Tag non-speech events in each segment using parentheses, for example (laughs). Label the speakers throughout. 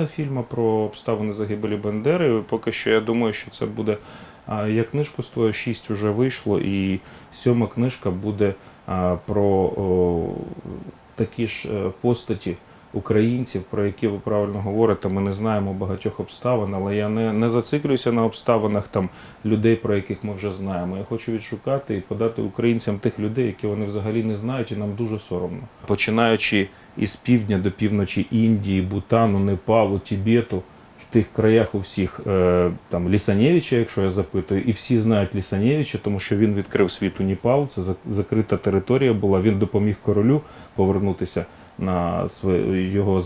Speaker 1: немає фільму про обставини загибелі Бандери. Поки що я думаю, що це буде. Я книжку стою, шість вже вийшло, і сьома книжка буде про такі ж е, постаті українців, про які ви правильно говорите. Ми не знаємо багатьох обставин, але я не, не зациклююся на обставинах там людей, про яких ми вже знаємо. Я хочу відшукати і подати українцям тих людей, які вони взагалі не знають, і нам дуже соромно. Починаючи із півдня до півночі Індії, Бутану, Непалу, Тібету. В тих краях у всіх е, там Лісанєвича, якщо я запитую, і всі знають Лісанєвича, тому що він відкрив світ у Непал, це закрита територія була. Він допоміг королю повернутися на його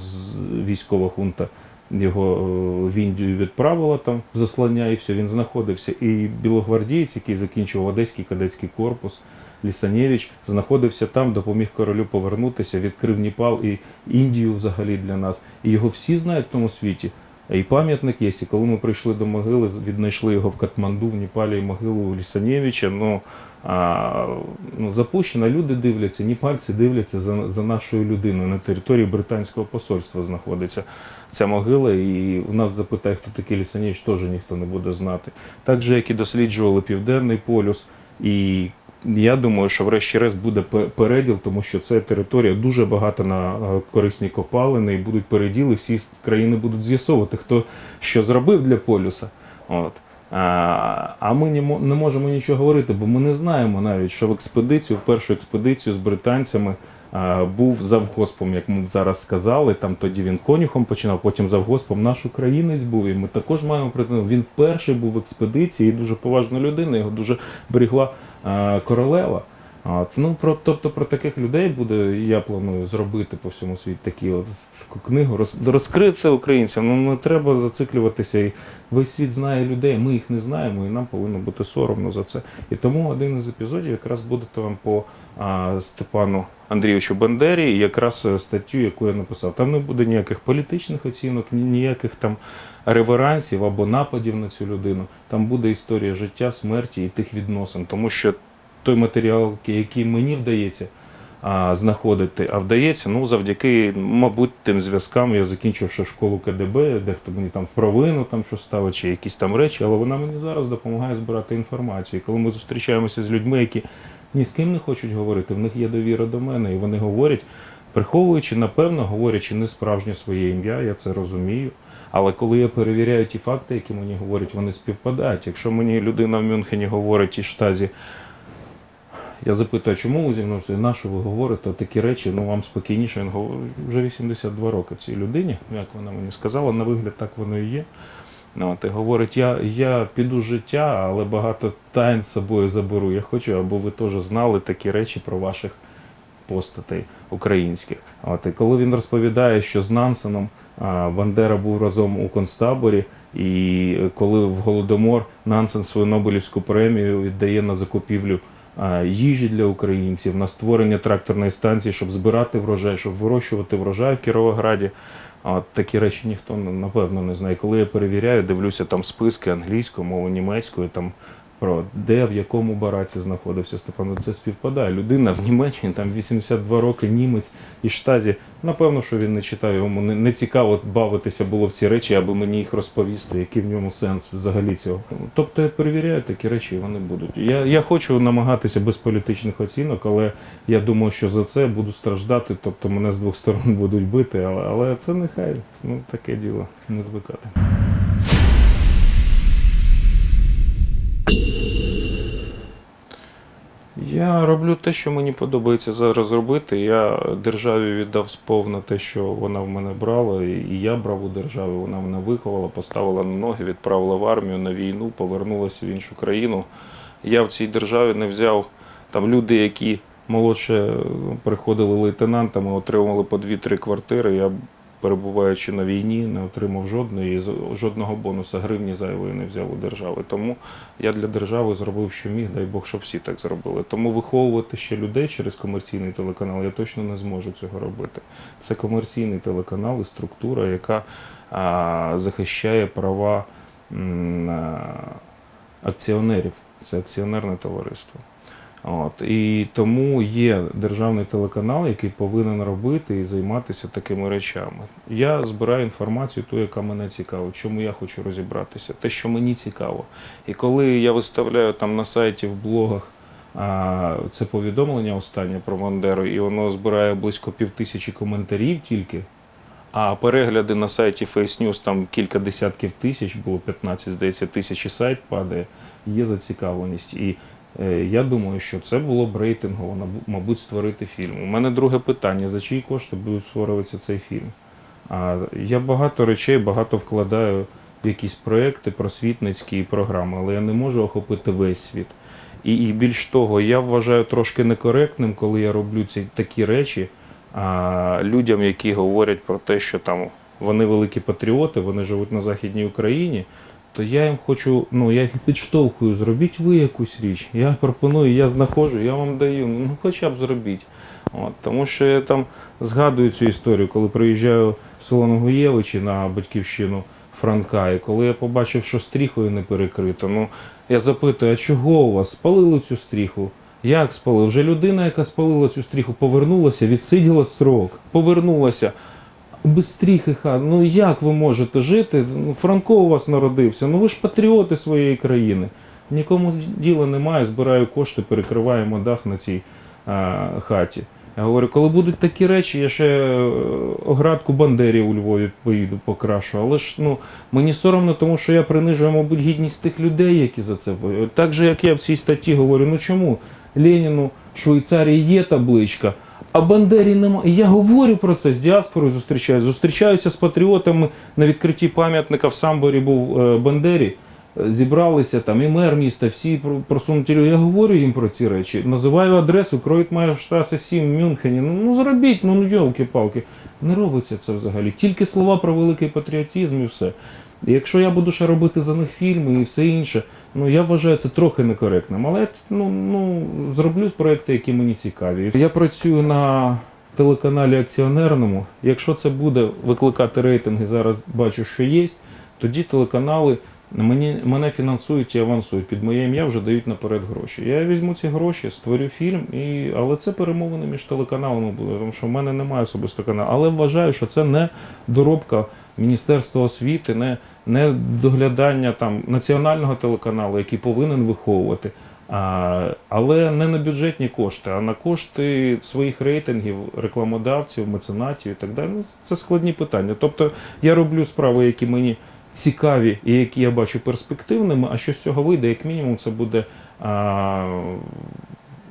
Speaker 1: військова хунта. Його е, в Індію відправила там в заслання, і все, він знаходився. І білогвардієць, який закінчив Одеський кадетський корпус, Лісанєвич, знаходився там, допоміг королю повернутися, відкрив Ніпал і Індію взагалі для нас. І його всі знають в тому світі. І пам'ятник є, і коли ми прийшли до могили, віднайшли його в Катманду, в Непалі могилу Лісанєвича. Ну, а, ну, запущено, люди дивляться, непальці дивляться за, за нашою людиною. На території британського посольства знаходиться ця могила, і у нас запитає, хто такий Лісанєвич, теж ніхто не буде знати. Так же, як і досліджували Південний полюс. І я думаю, що врешті-решт буде переділ, тому що це територія дуже багата на е, корисні копалини, і будуть переділи, всі країни будуть з'ясовувати, хто що зробив для полюса. От. А, ми не, можемо нічого говорити, бо ми не знаємо навіть, що в експедицію, в першу експедицію з британцями був завгоспом, як ми зараз сказали. Там тоді він конюхом починав, потім завгоспом наш українець був. І ми також маємо. Він вперше був в експедиції, і дуже поважна людина, його дуже берегла королева. От, ну, про, тобто про таких людей буде, я планую зробити по всьому світі такі от таку книгу, роз, розкрити українцям. Ну не треба зациклюватися. І весь світ знає людей, ми їх не знаємо, і нам повинно бути соромно за це. І тому один із епізодів якраз буде там по а, Степану Андрійовичу Бандері, якраз е, статтю, яку я написав. Там не буде ніяких політичних оцінок, ніяких там реверансів або нападів на цю людину. Там буде історія життя, смерті і тих відносин, тому що той матеріал, який мені вдається а, знаходити, а вдається, ну завдяки, мабуть, тим зв'язкам я закінчив ще школу КДБ, дехто мені там в провину там що ставить, чи якісь там речі, але вона мені зараз допомагає збирати інформацію. І коли ми зустрічаємося з людьми, які ні з ким не хочуть говорити, в них є довіра до мене, і вони говорять, приховуючи, напевно, говорячи не справжнє своє ім'я, я це розумію. Але коли я перевіряю ті факти, які мені говорять, вони співпадають. Якщо мені людина в Мюнхені говорить і штазі, я запитую, чому ви зі мною на що ви говорите такі речі? Ну вам спокійніше. Він говорить, вже 82 роки цій людині, як вона мені сказала, на вигляд так воно і є. Ну, от, і говорить, я, я піду життя, але багато тайн з собою заберу. Я хочу, аби ви теж знали такі речі про ваших постатей українських. От, і коли він розповідає, що з Нансеном а, Бандера був разом у концтаборі, і коли в Голодомор Нансен свою Нобелівську премію віддає на закупівлю їжі для українців, на створення тракторної станції, щоб збирати врожай, щоб вирощувати врожай в Кіровограді. А такі речі ніхто напевно не знає. Коли я перевіряю, дивлюся там списки англійською, мовою німецькою, там про де в якому бараці знаходився Степан. Це співпадає. Людина в Німеччині, там 82 роки, німець і штазі. Напевно, що він не читає, йому не, не цікаво бавитися було в ці речі, аби мені їх розповісти, який в ньому сенс взагалі цього. Тобто я перевіряю такі речі, вони будуть. Я, я хочу намагатися без політичних оцінок, але я думаю, що за це буду страждати, тобто мене з двох сторон (laughs) будуть бити, але, але це нехай. Ну таке діло, не звикати. Я роблю те, що мені подобається зараз робити. Я державі віддав сповна те, що вона в мене брала, і я брав у державі. Вона мене виховала, поставила на ноги, відправила в армію на війну, повернулася в іншу країну. Я в цій державі не взяв там люди, які молодше ну, приходили лейтенантами, отримували по 2-3 квартири. Я перебуваючи на війні, не отримав жодної жодного бонуса, гривні зайвої не взяв у держави. Тому я для держави зробив, що міг, дай Бог, щоб всі так зробили. Тому виховувати ще людей через комерційний телеканал я точно не зможу цього робити. Це комерційний телеканал і структура, яка а, захищає права м, а, акціонерів. Це акціонерне товариство. От, і тому є державний телеканал, який повинен робити і займатися такими речами. Я збираю інформацію, ту, яка мене цікавить, чому я хочу розібратися, те, що мені цікаво. І коли я виставляю там на сайті, в блогах а, це повідомлення останнє про Бандеру, і воно збирає близько півтисячі коментарів тільки. А перегляди на сайті Face News там кілька десятків тисяч, було 15, здається, тисяч і сайт падає, є зацікавленість. І я думаю, що це було б рейтингово, мабуть, створити фільм. У мене друге питання: за чиї кошти буде створюватися цей фільм? А я багато речей, багато вкладаю в якісь проекти просвітницькі програми, але я не можу охопити весь світ. І, і більш того, я вважаю трошки некоректним, коли я роблю ці такі речі а, людям, які говорять про те, що там вони великі патріоти, вони живуть на Західній Україні. То я їм хочу, ну я їх підштовхую, зробіть ви якусь річ. Я пропоную, я знаходжу, я вам даю. Ну хоча б зробіть. От, тому що я там згадую цю історію, коли приїжджаю в село Ногуєвичі на батьківщину Франка, і коли я побачив, що стріхою не перекрито, ну я запитую, а чого у вас спалили цю стріху? Як спалили? Вже людина, яка спалила цю стріху, повернулася, відсиділа строк, повернулася. Без стріхи. Ну як ви можете жити? Ну, Франко у вас народився. Ну ви ж патріоти своєї країни. Нікому діла немає, збираю кошти, перекриваємо дах на цій а, хаті. Я говорю, коли будуть такі речі, я ще е, оградку Бандері у Львові поїду покрашу. Але ж ну мені соромно, тому що я принижую, мабуть, гідність тих людей, які за це воюють. Так же, як я в цій статті говорю, ну чому Леніну в Швейцарії є табличка, а Бандері немає. Я говорю про це з діаспорою зустрічаюся. Зустрічаюся з патріотами на відкритті пам'ятника в Самборі був е, Бандері. Е, Зібралися там і мер міста, всі про- просунуті люди. Я говорю їм про ці речі. Називаю адресу Кроїтмайерштрасе 7 в Мюнхені. Ну, ну зробіть, ну, ну йолки-палки. Не робиться це взагалі. Тільки слова про великий патріотизм і все. Якщо я буду ще робити за них фільми і все інше, ну я вважаю це трохи некоректним. Але ну, ну, зроблю проекти, які мені цікаві. Я працюю на телеканалі акціонерному. Якщо це буде викликати рейтинги, зараз бачу, що є, тоді телеканали мені, мене фінансують і авансують. Під моє ім'я вже дають наперед гроші. Я візьму ці гроші, створю фільм, і... але це перемовини між телеканалами буде, тому що в мене немає особисто каналу. Але вважаю, що це не доробка Міністерства освіти, не, не доглядання там національного телеканалу, який повинен виховувати. А, але не на бюджетні кошти, а на кошти своїх рейтингів, рекламодавців, меценатів і так далі. Ну, Це складні питання. Тобто я роблю справи, які мені цікаві і які я бачу перспективними, а що з цього вийде, як мінімум, це буде а,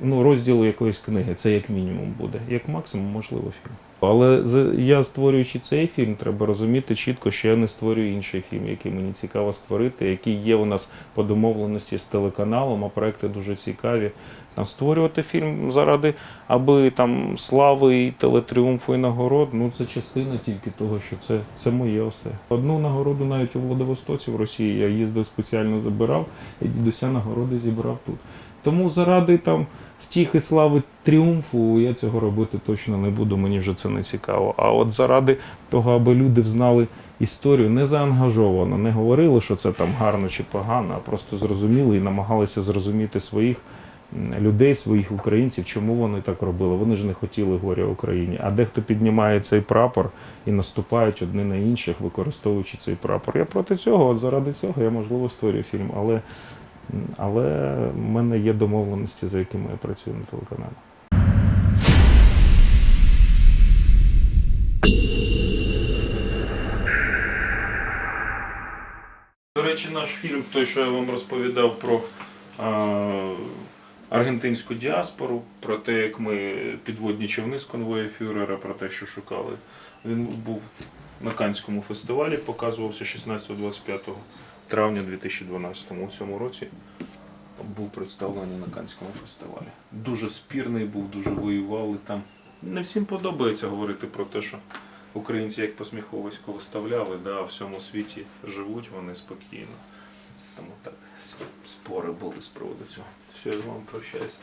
Speaker 1: ну, розділ якоїсь книги. Це як мінімум буде. Як максимум, можливо, фільм. Але я створюючи цей фільм, треба розуміти чітко, що я не створюю інший фільм, який мені цікаво створити, який є у нас по домовленості з телеканалом, а проекти дуже цікаві. Там створювати фільм заради аби там слави і телетріумфу і нагород. Ну це частина тільки того, що це, це моє все. Одну нагороду навіть у Владивостоці в Росії я їздив спеціально забирав і дідуся нагороди зібрав тут. Тому заради там втіхи слави тріумфу я цього робити точно не буду, мені вже це не цікаво. А от заради того, аби люди взнали історію не заангажовано, не говорили, що це там гарно чи погано, а просто зрозуміли і намагалися зрозуміти своїх людей, своїх українців, чому вони так робили. Вони ж не хотіли горя Україні. А дехто піднімає цей прапор і наступають одні на інших, використовуючи цей прапор. Я проти цього, от заради цього я можливо створюю фільм, але. Але в мене є домовленості, за якими я працюю на телеканалі. До речі, наш фільм, той, що я вам розповідав про а, аргентинську діаспору, про те, як ми підводні човни з конвою Фюрера, про те, що шукали. Він був на Канському фестивалі, показувався 16-25 травня 2012 у цьому році. Був представлений на Канському фестивалі. Дуже спірний був, дуже воювали там. Не всім подобається говорити про те, що українці як посміховисько виставляли, да, в всьому світі живуть вони спокійно. Тому так, спори були з приводу цього. Все, я з вами прощаюся.